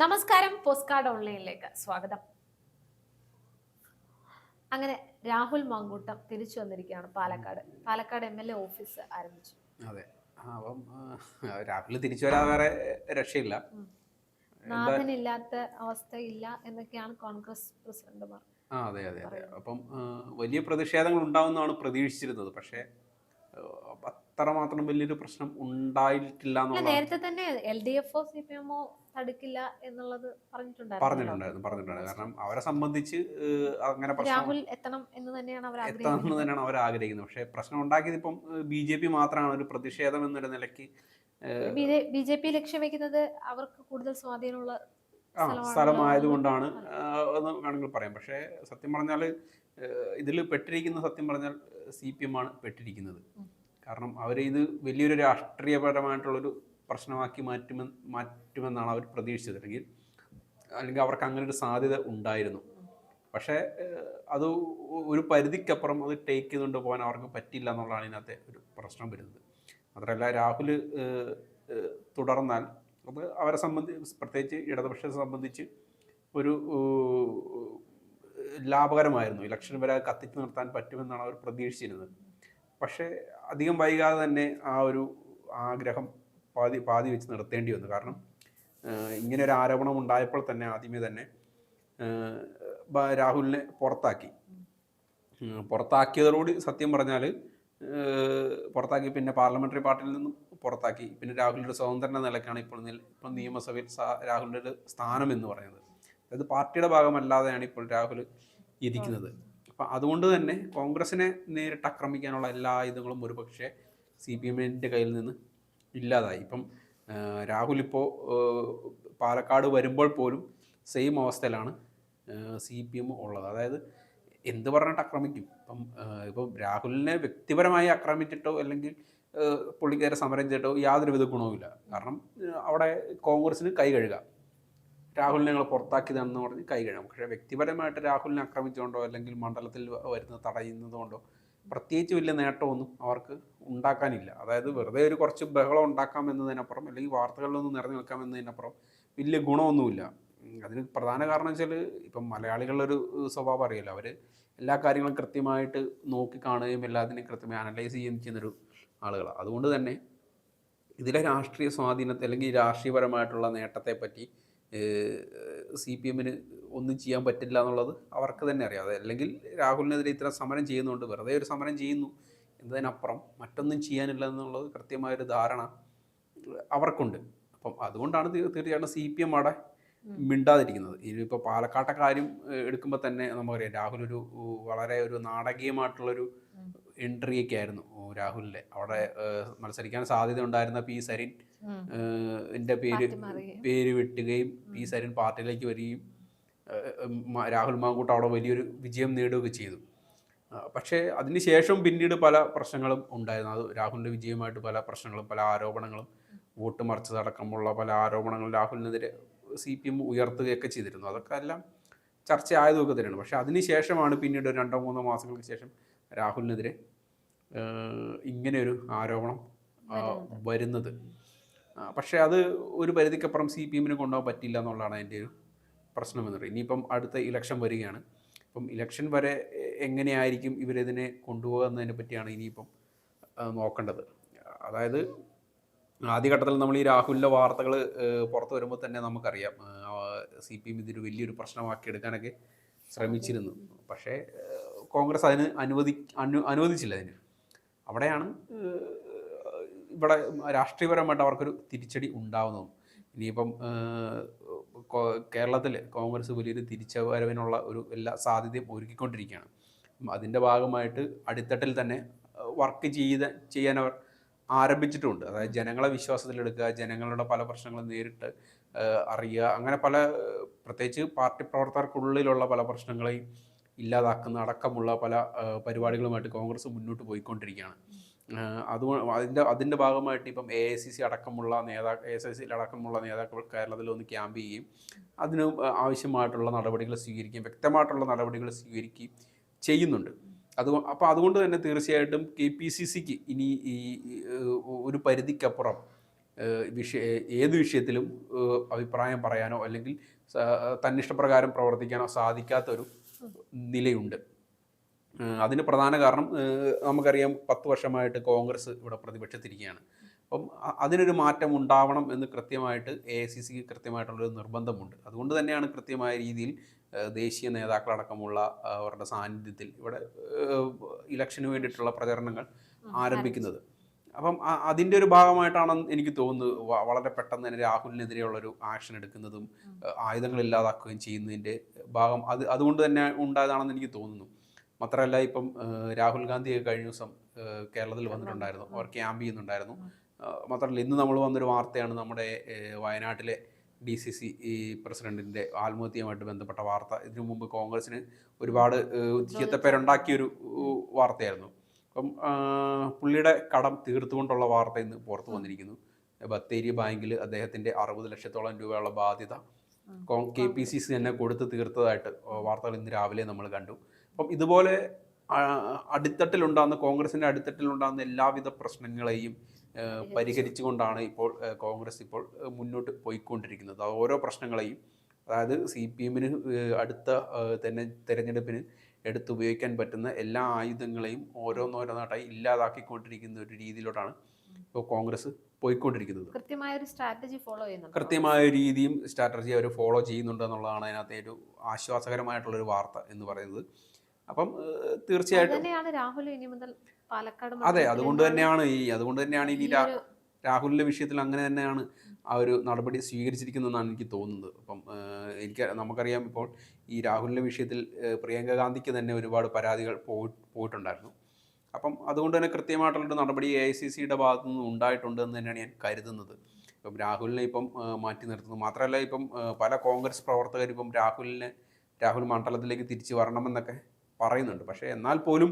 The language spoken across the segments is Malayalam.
നമസ്കാരം പോസ്റ്റ് കാർഡ് ഓൺലൈനിലേക്ക് സ്വാഗതം. അങ്ങനെ രാഹുൽ മാങ്കൂട്ടം തിരിച്ചു വന്നിരിക്കുകയാണ് Palakkad. Palakkad M L A office ആരംഭിച്ചു. അതെ. അപ്പം രാഹുൽ തിരിച്ചു വരാൻ വേറെ രക്ഷയില്ല. നാഥനില്ലാത്ത അവസ്ഥയില്ല എന്നൊക്കെയാണ് കോൺഗ്രസ് പ്രസിഡന്റുമാർ ആ അതെ അതെ അതെ. അപ്പം വലിയ പ്രതിഷേധങ്ങൾ ഉണ്ടാവുമെന്നാണ് പ്രതീക്ഷിച്ചിരുന്നത്. പക്ഷേ അത്രമാത്രം വലിയൊരു പ്രശ്നം ഉണ്ടായിട്ടില്ല നേരത്തെ തന്നെ എൽ ഡി എഫോ സി പി എമ്മോ തടുക്കില്ല എന്നുള്ളത് പറഞ്ഞിട്ടുണ്ടായിരുന്നു. പറഞ്ഞിട്ടുണ്ടായിരുന്നു കാരണം അവരെ സംബന്ധിച്ച് അങ്ങനെ രാഹുൽ എത്തണം എന്ന് തന്നെയാണ് അവർ എത്തണം എന്ന് തന്നെയാണ് അവർ ആഗ്രഹിക്കുന്നത്. പക്ഷേ പ്രശ്നം ഉണ്ടാക്കിയത് ഇപ്പം ബി ജെ പി മാത്രമാണ്. ഒരു പ്രതിഷേധം എന്നൊരു നിലയ്ക്ക് ബി ജെ പി ലക്ഷ്യം വെക്കുന്നത് അവർക്ക് കൂടുതൽ സ്വാധീനമുള്ള ആ സ്ഥലമായതുകൊണ്ടാണ് എന്ന് വേണമെങ്കിൽ പറയാം. പക്ഷേ സത്യം പറഞ്ഞാൽ ഇതിൽ പെട്ടിരിക്കുന്ന സത്യം പറഞ്ഞാൽ സി പി എം ആണ് പെട്ടിരിക്കുന്നത്. കാരണം അവർ ഇത് വലിയൊരു രാഷ്ട്രീയപരമായിട്ടുള്ളൊരു പ്രശ്നമാക്കി മാറ്റുമെന്ന് മാറ്റുമെന്നാണ് അവർ പ്രതീക്ഷിച്ചത്. അല്ലെങ്കിൽ അല്ലെങ്കിൽ അവർക്ക് അങ്ങനെ ഒരു സാധ്യത ഉണ്ടായിരുന്നു. പക്ഷേ അത് ഒരു പരിധിക്കപ്പുറം അത് ടേക്ക് ചെയ്തുകൊണ്ട് പോകാൻ അവർക്ക് പറ്റില്ല എന്നുള്ളതാണ് ഇതിനകത്തെ ഒരു പ്രശ്നം വരുന്നത്. മാത്രമല്ല രാഹുൽ തുടർന്നാൽ അത് അവരെ സംബന്ധിച്ച് പ്രത്യേകിച്ച് ഇടതുപക്ഷത്തെ സംബന്ധിച്ച് ഒരു ലാഭകരമായിരുന്നു. ഇലക്ഷൻ വരെ കത്തിച്ചു നിർത്താൻ പറ്റുമെന്നാണ് അവർ പ്രതീക്ഷിച്ചിരുന്നത്. പക്ഷേ അധികം വൈകാതെ തന്നെ ആ ഒരു ആഗ്രഹം പാതി പാതി വെച്ച് നിർത്തേണ്ടി വന്നു. കാരണം ഇങ്ങനെ ഒരു ആരോപണം ഉണ്ടായപ്പോൾ തന്നെ ആദ്യമേ തന്നെ രാഹുലിനെ പുറത്താക്കി. പുറത്താക്കിയതോട് സത്യം പറഞ്ഞാൽ പുറത്താക്കി പിന്നെ പാർലമെന്ററി പാർട്ടിയിൽ നിന്നും പുറത്താക്കി. പിന്നെ രാഹുലിന്റെ ഒരു സ്വതന്ത്ര നിലയ്ക്കാണ് ഇപ്പോൾ ഇപ്പോൾ നിയമസഭയിൽ സാ- രാഹുലിന്റെ സ്ഥാനം എന്ന് പറയുന്നത്. അതായത് പാർട്ടിയുടെ ഭാഗമല്ലാതെയാണ് ഇപ്പോൾ രാഹുൽ ഇരിക്കുന്നത്. അപ്പം അതുകൊണ്ട് തന്നെ കോൺഗ്രസിനെ നേരിട്ട് ആക്രമിക്കാനുള്ള എല്ലാ ആയുധങ്ങളും ഒരുപക്ഷെ സി പി എമ്മിന്റെ കയ്യിൽ നിന്ന് ഇല്ലാതായി. ഇപ്പം രാഹുൽ ഇപ്പോൾ പാലക്കാട് വരുമ്പോൾ പോലും സെയിം അവസ്ഥയിലാണ് സി പി എം ഉള്ളത്. അതായത് എന്ത് പറഞ്ഞിട്ട് ആക്രമിക്കും? ഇപ്പം ഇപ്പം രാഹുലിനെ വ്യക്തിപരമായി ആക്രമിച്ചിട്ടോ അല്ലെങ്കിൽ പുള്ളിക്കാരെ സമരം ചെയ്തിട്ടോ യാതൊരുവിധ ഗുണവുമില്ല. കാരണം അവിടെ കോൺഗ്രസിന് കൈ കഴുകാം. രാഹുലിനെ ഞങ്ങൾ പുറത്താക്കിയതാണെന്ന് പറഞ്ഞ് കൈ കഴുകാം. പക്ഷേ വ്യക്തിപരമായിട്ട് രാഹുലിനെ ആക്രമിച്ചുകൊണ്ടോ അല്ലെങ്കിൽ മണ്ഡലത്തിൽ വരുന്നത് തടയുന്നതുകൊണ്ടോ പ്രത്യേകിച്ച് വലിയ നേട്ടമൊന്നും അവർക്ക് ഉണ്ടാക്കാനില്ല. അതായത് വെറുതെ ഒരു കുറച്ച് ബഹളം ഉണ്ടാക്കാം എന്നതിനപ്പുറം അല്ലെങ്കിൽ വാർത്തകളിലൊന്നും നിറഞ്ഞു നിൽക്കാം എന്നതിനപ്പുറം വലിയ ഗുണമൊന്നുമില്ല. അതിന് പ്രധാന കാരണം വെച്ചാൽ ഇപ്പം മലയാളികളുടെ ഒരു സ്വഭാവം അറിയില്ല അവർ എല്ലാ കാര്യങ്ങളും കൃത്യമായിട്ട് നോക്കി കാണുകയും എല്ലാത്തിനെയും കൃത്യമായി അനലൈസ് ചെയ്യുകയും ചെയ്യുന്നൊരു ആളുകളാണ്. അതുകൊണ്ട് തന്നെ ഇതിലെ രാഷ്ട്രീയ സ്വാധീനത്തെ അല്ലെങ്കിൽ രാഷ്ട്രീയപരമായിട്ടുള്ള നേട്ടത്തെ പറ്റി സി പി എമ്മിന് ഒന്നും ചെയ്യാൻ പറ്റില്ല എന്നുള്ളത് അവർക്ക് തന്നെ അറിയാം. അത് അല്ലെങ്കിൽ രാഹുലിനെതിരെ ഇത്ര സമരം ചെയ്യുന്നുണ്ട്. വെറുതെ ഒരു സമരം ചെയ്യുന്നു എന്നതിനപ്പുറം മറ്റൊന്നും ചെയ്യാനില്ല എന്നുള്ളത് കൃത്യമായൊരു ധാരണ അവർക്കുണ്ട്. അപ്പം അതുകൊണ്ടാണ് തീർച്ചയായിട്ടും സി പി എം അവിടെ മിണ്ടാതിരിക്കുന്നത്. ഇനിയിപ്പോൾ പാലക്കാട്ടെ കാര്യം എടുക്കുമ്പോൾ തന്നെ നമുക്കറിയാം രാഹുൽ ഒരു വളരെ ഒരു നാടകീയമായിട്ടുള്ളൊരു എൻട്രി ഒക്കെ ആയിരുന്നു രാഹുലിന്റെ അവിടെ മത്സരിക്കാൻ സാധ്യത ഉണ്ടായിരുന്ന പി സരിൻ എന്റെ പേര് പേര് വെട്ടുകയും പി സരിൻ പാർട്ടിയിലേക്ക് വരികയും രാഹുൽ മാങ്കൂട്ട് അവിടെ വലിയൊരു വിജയം നേടുകയൊക്കെ ചെയ്തു. പക്ഷേ അതിനുശേഷം പിന്നീട് പല പ്രശ്നങ്ങളും ഉണ്ടായിരുന്നു. അത് രാഹുലിന്റെ വിജയമായിട്ട് പല പ്രശ്നങ്ങളും പല ആരോപണങ്ങളും വോട്ട് മറിച്ചതടക്കമുള്ള പല ആരോപണങ്ങളും രാഹുലിനെതിരെ സി പി എം ഉയർത്തുകയൊക്കെ ചെയ്തിരുന്നു. അതൊക്കെ എല്ലാം ചർച്ചയായതൊക്കെ തന്നെയാണ്. പക്ഷേ അതിനുശേഷമാണ് പിന്നീട് രണ്ടോ മൂന്നോ മാസങ്ങൾക്ക് ശേഷം രാഹുലിനെതിരെ ഇങ്ങനെയൊരു ആരോപണം വരുന്നത്. പക്ഷെ അത് ഒരു പരിധിക്കപ്പുറം സി പി എമ്മിന് കൊണ്ടുപോകാൻ പറ്റില്ല എന്നുള്ളതാണ് അതിന്റെ ഒരു പ്രശ്നം എന്ന് പറയുന്നത്. ഇനിയിപ്പം അടുത്ത ഇലക്ഷൻ വരികയാണ്. ഇപ്പം ഇലക്ഷൻ വരെ എങ്ങനെയായിരിക്കും ഇവരിതിനെ കൊണ്ടുപോകുക എന്നതിനെ പറ്റിയാണ് ഇനിയിപ്പം നോക്കേണ്ടത്. അതായത് ആദ്യഘട്ടത്തിൽ നമ്മൾ ഈ രാഹുലിന്റെ വാർത്തകൾ പുറത്തു വരുമ്പോൾ തന്നെ നമുക്കറിയാം സി പി എം ഇതൊരു വലിയൊരു പ്രശ്നമാക്കി എടുക്കാനൊക്കെ ശ്രമിച്ചിരുന്നു. പക്ഷേ കോൺഗ്രസ് അതിന് അനുവദി അനു അനുവദിച്ചില്ല അതിന്. അവിടെയാണ് ഇവിടെ രാഷ്ട്രീയപരമായിട്ട് അവർക്കൊരു തിരിച്ചടി ഉണ്ടാവുന്നതും. ഇനിയിപ്പം കേരളത്തിൽ കോൺഗ്രസ് വലിയൊരു തിരിച്ചുവരവിനുള്ള ഒരു എല്ലാ സാധ്യതയും ഒരുക്കിക്കൊണ്ടിരിക്കുകയാണ്. അതിന്റെ ഭാഗമായിട്ട് അടിത്തട്ടിൽ തന്നെ വർക്ക് ചെയ്ത് ചെയ്യാൻ അവർ ആരംഭിച്ചിട്ടുമുണ്ട് അതായത് ജനങ്ങളെ വിശ്വാസത്തിലെടുക്കുക ജനങ്ങളുടെ പല പ്രശ്നങ്ങളും നേരിട്ട് അറിയുക അങ്ങനെ പല പ്രത്യേകിച്ച് പാർട്ടി പ്രവർത്തകർക്കുള്ളിലുള്ള പല പ്രശ്നങ്ങളെയും ഇല്ലാതാക്കുന്ന അടക്കമുള്ള പല പരിപാടികളുമായിട്ട് കോൺഗ്രസ് മുന്നോട്ട് പോയിക്കൊണ്ടിരിക്കുകയാണ്. അത് അതുകൊണ്ട് അതിന്റെ അതിന്റെ ഭാഗമായിട്ട് ഇപ്പം എ ഐ സി സി അടക്കമുള്ള നേതാ എ എസ് ഐ സിയിൽ അടക്കമുള്ള നേതാക്കൾ കേരളത്തിൽ ഒന്ന് ക്യാമ്പ് ചെയ്യുകയും അതിന് ആവശ്യമായിട്ടുള്ള നടപടികൾ സ്വീകരിക്കുകയും വ്യക്തമായിട്ടുള്ള നടപടികൾ സ്വീകരിക്കുകയും ചെയ്യുന്നുണ്ട്. അത് അപ്പോൾ അതുകൊണ്ട് തന്നെ തീർച്ചയായിട്ടും കെ പി സി സിക്ക് ഇനി ഈ ഒരു പരിധിക്കപ്പുറം വിഷയ ഏത് വിഷയത്തിലും അഭിപ്രായം പറയാനോ അല്ലെങ്കിൽ തന്നിഷ്ടപ്രകാരം പ്രവർത്തിക്കാനോ സാധിക്കാത്തൊരു നിലയുണ്ട്. അതിന് പ്രധാന കാരണം നമുക്കറിയാം പത്ത് വർഷമായിട്ട് കോൺഗ്രസ് ഇവിടെ പ്രതിപക്ഷത്തിരിക്കുകയാണ്. അപ്പം അതിനൊരു മാറ്റം ഉണ്ടാവണം എന്ന് കൃത്യമായിട്ട് എ ഐ സി സിക്ക് കൃത്യമായിട്ടുള്ളൊരു നിർബന്ധമുണ്ട്. അതുകൊണ്ട് തന്നെയാണ് കൃത്യമായ രീതിയിൽ ദേശീയ നേതാക്കളടക്കമുള്ള അവരുടെ സാന്നിധ്യത്തിൽ ഇവിടെ ഇലക്ഷന് വേണ്ടിയിട്ടുള്ള പ്രചരണങ്ങൾ ആരംഭിക്കുന്നത്. അപ്പം അതിന്റെ ഒരു ഭാഗമായിട്ടാണ് എനിക്ക് തോന്നുന്നത് വളരെ പെട്ടെന്ന് തന്നെ രാഹുലിനെതിരെയുള്ളൊരു ആക്ഷൻ എടുക്കുന്നതും ആയുധങ്ങൾ ഇല്ലാതാക്കുകയും ചെയ്യുന്നതിന്റെ ഭാഗം അത് അതുകൊണ്ട് തന്നെ ഉണ്ടായതാണെന്ന് എനിക്ക് തോന്നുന്നു. മാത്രമല്ല ഇപ്പം രാഹുൽ ഗാന്ധി കഴിഞ്ഞ ദിവസം കേരളത്തിൽ വന്നിട്ടുണ്ടായിരുന്നു. അവർ ക്യാമ്പ് ചെയ്യുന്നുണ്ടായിരുന്നു. മാത്രമല്ല ഇന്ന് നമ്മൾ വന്നൊരു വാർത്തയാണ് നമ്മുടെ വയനാട്ടിലെ ഡി സി സി ഈ പ്രസിഡന്റിന്റെ ആത്മഹത്യയുമായിട്ട് ബന്ധപ്പെട്ട വാർത്ത. ഇതിനു മുമ്പ് കോൺഗ്രസിന് ഒരുപാട് ചീത്തപ്പേരുണ്ടാക്കിയൊരു ഒരു വാർത്തയായിരുന്നു. അപ്പം പുള്ളിയുടെ കടം തീർത്തുകൊണ്ടുള്ള വാർത്ത ഇന്ന് പുറത്തു വന്നിരിക്കുന്നു. ബത്തേരി ബാങ്കിൽ അദ്ദേഹത്തിന്റെ അറുപത് ലക്ഷത്തോളം രൂപയുള്ള ബാധ്യത കെ പി സി സി തന്നെ കൊടുത്ത് തീർത്തതായിട്ട് വാർത്തകൾ ഇന്ന് രാവിലെ നമ്മൾ കണ്ടു. അപ്പം ഇതുപോലെ അടിത്തട്ടിലുണ്ടാകുന്ന കോൺഗ്രസിന്റെ അടിത്തട്ടിലുണ്ടാകുന്ന എല്ലാവിധ പ്രശ്നങ്ങളെയും പരിഹരിച്ചുകൊണ്ടാണ് ഇപ്പോൾ കോൺഗ്രസ് ഇപ്പോൾ മുന്നോട്ട് പോയിക്കൊണ്ടിരിക്കുന്നത്. ഓരോ പ്രശ്നങ്ങളെയും അതായത് സി പി എമ്മിന് അടുത്ത തന്നെ തെരഞ്ഞെടുപ്പിന് എടുത്തുപയോഗിക്കാൻ പറ്റുന്ന എല്ലാ ആയുധങ്ങളെയും ഓരോന്നോരോന്നായിട്ടായി ഇല്ലാതാക്കിക്കൊണ്ടിരിക്കുന്ന ഒരു രീതിയിലോട്ടാണ് ഇപ്പോൾ കോൺഗ്രസ് പോയിക്കൊണ്ടിരിക്കുന്നത്. കൃത്യമായ ഒരു സ്ട്രാറ്റജി ഫോളോ ചെയ്യുന്നുണ്ട്? കൃത്യമായ രീതിയും സ്ട്രാറ്റജി അവർ ഫോളോ ചെയ്യുന്നുണ്ട് എന്നുള്ളതാണ് അതിനകത്തെ ഒരു ആശ്വാസകരമായിട്ടുള്ളൊരു വാർത്ത എന്ന് പറയുന്നത്. അപ്പം തീർച്ചയായിട്ടും രാഹുൽ ഇനി മുതൽ പാലക്കാട് അതെ അതുകൊണ്ട് തന്നെയാണ് ഈ അതുകൊണ്ട് തന്നെയാണ് ഇനി രാഹുലിന്റെ വിഷയത്തിൽ അങ്ങനെ തന്നെയാണ് ആ ഒരു നടപടി സ്വീകരിച്ചിരിക്കുന്നതെന്നാണ് എനിക്ക് തോന്നുന്നത്. അപ്പം എനിക്ക് നമുക്കറിയാം ഇപ്പോൾ ഈ രാഹുലിന്റെ വിഷയത്തിൽ പ്രിയങ്ക ഗാന്ധിക്ക് തന്നെ ഒരുപാട് പരാതികൾ പോയി പോയിട്ടുണ്ടായിരുന്നു. അപ്പം അതുകൊണ്ട് തന്നെ കൃത്യമായിട്ടുള്ളൊരു നടപടി എ ഐ സി സിയുടെ ഭാഗത്തു നിന്ന് ഉണ്ടായിട്ടുണ്ട് എന്ന് തന്നെയാണ് ഞാൻ കരുതുന്നത്. ഇപ്പം രാഹുലിനെ ഇപ്പം മാറ്റി നിർത്തുന്നു. മാത്രമല്ല ഇപ്പം പല കോൺഗ്രസ് പ്രവർത്തകരും ഇപ്പം രാഹുലിനെ രാഹുൽ മണ്ഡലത്തിലേക്ക് തിരിച്ചു വരണമെന്നൊക്കെ പറയുന്നുണ്ട്. പക്ഷേ എന്നാൽ പോലും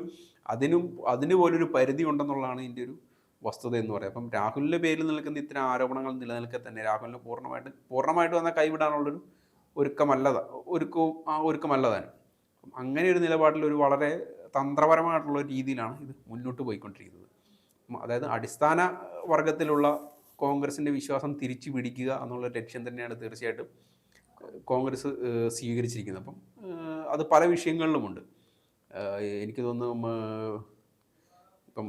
അതിനും അതിന് പോലൊരു പരിധി ഉണ്ടെന്നുള്ളതാണ് ഇതിന്റെ ഒരു വസ്തുത എന്ന് പറയുന്നത് അപ്പം രാഹുലിന്റെ പേരിൽ നിൽക്കുന്ന ഇത്തരം ആരോപണങ്ങൾ നിലനിൽക്കെ തന്നെ രാഹുലിനെ പൂർണമായിട്ട് പൂർണമായിട്ട് വന്നാൽ കൈവിടാനുള്ളൊരു ഒരുക്കമല്ലത ഒരുക്കവും ആ ഒരുക്കമല്ലതാനും അങ്ങനെ ഒരു നിലപാടിൽ ഒരു വളരെ തന്ത്രപരമായിട്ടുള്ള രീതിയിലാണ് ഇത് മുന്നോട്ട് പോയിക്കൊണ്ടിരിക്കുന്നത്. അതായത് അടിസ്ഥാന വർഗത്തിലുള്ള കോൺഗ്രസിന്റെ വിശ്വാസം തിരിച്ചു പിടിക്കുക എന്നുള്ള ലക്ഷ്യം തന്നെയാണ് തീർച്ചയായിട്ടും കോൺഗ്രസ് സ്വീകരിച്ചിരിക്കുന്നത്. അപ്പം അത് പല വിഷയങ്ങളിലുമുണ്ട്. എനിക്ക് തോന്നുന്നു ഇപ്പം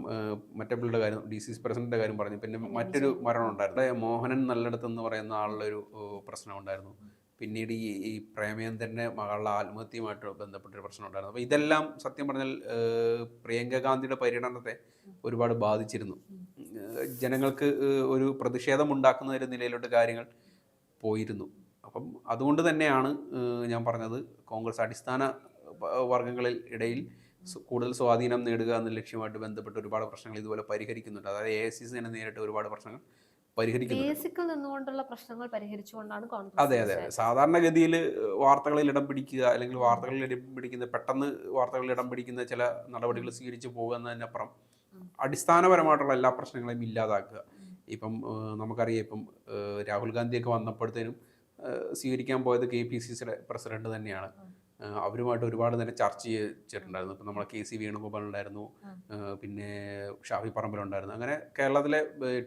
മറ്റേ പുള്ളിയുടെ കാര്യം ഡി സി സി പ്രസിഡന്റിന്റെ കാര്യം പറഞ്ഞു. പിന്നെ മറ്റൊരു മരണം ഉണ്ടായിരുന്നു. അതായത് മോഹനൻ നല്ലടത്ത് എന്ന് പറയുന്ന ആളുടെ ഒരു പ്രശ്നം ഉണ്ടായിരുന്നു. പിന്നീട് ഈ ഈ പ്രേമേന്ദ്രന്റെ മകളുടെ ആത്മഹത്യയുമായിട്ട് ബന്ധപ്പെട്ടൊരു പ്രശ്നം ഉണ്ടായിരുന്നു. അപ്പോൾ ഇതെല്ലാം സത്യം പറഞ്ഞാൽ പ്രിയങ്ക ഗാന്ധിയുടെ പര്യടനത്തെ ഒരുപാട് ബാധിച്ചിരുന്നു. ജനങ്ങൾക്ക് ഒരു പ്രതിഷേധം ഉണ്ടാക്കുന്ന ഒരു നിലയിലോട്ട് കാര്യങ്ങൾ പോയിരുന്നു. അപ്പം അതുകൊണ്ട് തന്നെയാണ് ഞാൻ പറഞ്ഞത് കോൺഗ്രസ് അടിസ്ഥാന വർഗങ്ങളിൽ ഇടയിൽ കൂടുതൽ സ്വാധീനം നേടുക എന്ന ലക്ഷ്യമായിട്ട് ബന്ധപ്പെട്ട് ഒരുപാട് പ്രശ്നങ്ങൾ ഇതുപോലെ പരിഹരിക്കുന്നുണ്ട്. അതായത് എ സി തന്നെ നേരിട്ട് ഒരുപാട് പ്രശ്നങ്ങൾ പരിഹരിക്കുന്നുണ്ട്. നിന്നുകൊണ്ടുള്ള പ്രശ്നങ്ങൾ പരിഹരിച്ചുകൊണ്ടാണ് അതെ കോൺഗ്രസ് അതെ അതെ സാധാരണഗതിയിൽ വാർത്തകളിൽ ഇടം പിടിക്കുക അല്ലെങ്കിൽ വാർത്തകളിൽ ഇടം പിടിക്കുന്ന പെട്ടെന്ന് വാർത്തകളിൽ ഇടം പിടിക്കുന്ന ചില നടപടികൾ സ്വീകരിച്ചു പോകുക എന്നതിനപ്പുറം അടിസ്ഥാനപരമായിട്ടുള്ള എല്ലാ പ്രശ്നങ്ങളെയും ഇല്ലാതാക്കുക. ഇപ്പം നമുക്കറിയാം ഇപ്പം രാഹുൽ ഗാന്ധിയൊക്കെ വന്നപ്പോഴത്തേനും സ്വീകരിക്കാൻ പോയത് കെ പി സി സിയുടെ പ്രസിഡന്റ് തന്നെയാണ്. അവരുമായിട്ട് ഒരുപാട് നേരം ചർച്ച ചെയ്തിട്ടുണ്ടായിരുന്നു. ഇപ്പം നമ്മളെ കെ സി വേണുഗോപാൽ ഉണ്ടായിരുന്നു. പിന്നെ ഷാഫി പറമ്പിലുണ്ടായിരുന്നു അങ്ങനെ കേരളത്തിലെ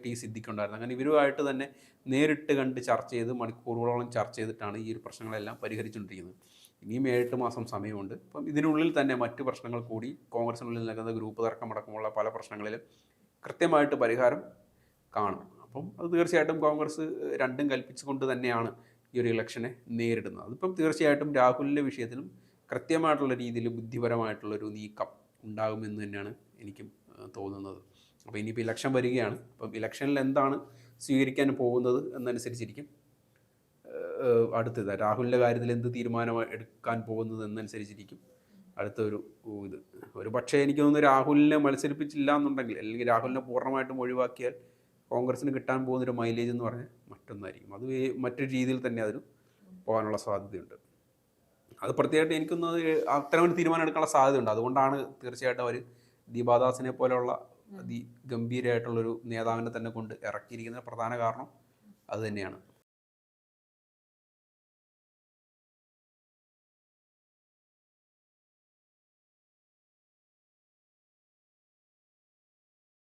ടി സിദ്ദിഖ് ഉണ്ടായിരുന്നു അങ്ങനെ ഇവരുമായിട്ട് തന്നെ നേരിട്ട് കണ്ട് ചർച്ച ചെയ്ത് മണിക്കൂറുകളോളം ചർച്ച ചെയ്തിട്ടാണ് ഈ ഒരു പ്രശ്നങ്ങളെല്ലാം പരിഹരിച്ചുകൊണ്ടിരിക്കുന്നത്. ഇനിയും ഏഴെട്ട് മാസം സമയമുണ്ട്. അപ്പം ഇതിനുള്ളിൽ തന്നെ മറ്റ് പ്രശ്നങ്ങൾ കൂടി കോൺഗ്രസിനുള്ളിൽ നിൽക്കുന്ന ഗ്രൂപ്പ് തർക്കമടക്കമുള്ള പല പ്രശ്നങ്ങളിലും കൃത്യമായിട്ട് പരിഹാരം കാണും അപ്പം അത് തീർച്ചയായിട്ടും കോൺഗ്രസ് രണ്ടും കൽപ്പിച്ചുകൊണ്ട് തന്നെയാണ് ഈ ഒരു ഇലക്ഷനെ നേരിടുന്നത്. അതിപ്പം തീർച്ചയായിട്ടും രാഹുലിന്റെ വിഷയത്തിലും കൃത്യമായിട്ടുള്ള രീതിയിൽ ബുദ്ധിപരമായിട്ടുള്ളൊരു നീക്കം ഉണ്ടാകുമെന്ന് തന്നെയാണ് എനിക്കും തോന്നുന്നത്. അപ്പോൾ ഇനിയിപ്പോൾ ഇലക്ഷൻ വരികയാണ്. അപ്പം ഇലക്ഷനിൽ എന്താണ് സ്വീകരിക്കാൻ പോകുന്നത് എന്നനുസരിച്ചിരിക്കും. അടുത്തത് രാഹുലിന്റെ കാര്യത്തിൽ എന്ത് തീരുമാനം എടുക്കാൻ പോകുന്നത് എന്നനുസരിച്ചിരിക്കും. അടുത്തൊരു ഇത്. ഒരു പക്ഷേ എനിക്ക് തോന്നുന്നു രാഹുലിനെ മത്സരിപ്പിച്ചില്ല എന്നുണ്ടെങ്കിൽ അല്ലെങ്കിൽ രാഹുലിനെ പൂർണമായിട്ടും ഒഴിവാക്കിയാൽ കോൺഗ്രസിന് കിട്ടാൻ പോകുന്നൊരു മൈലേജ് എന്ന് പറഞ്ഞാൽ മറ്റൊന്നായിരിക്കും. അത് മറ്റൊരു രീതിയിൽ തന്നെ അതിന് പോകാനുള്ള സാധ്യതയുണ്ട്. അത് പ്രത്യേകമായിട്ട് എനിക്കൊന്ന് അത്തരം ഒരു തീരുമാനം എടുക്കാനുള്ള സാധ്യതയുണ്ട്. അതുകൊണ്ടാണ് തീർച്ചയായിട്ടും അവർ ദീപാദാസിനെ പോലെയുള്ള അതിഗംഭീരമായിട്ടുള്ളൊരു നേതാവിനെ തന്നെ കൊണ്ട് ഇറക്കിയിരിക്കുന്ന പ്രധാന കാരണം അത് തന്നെയാണ്.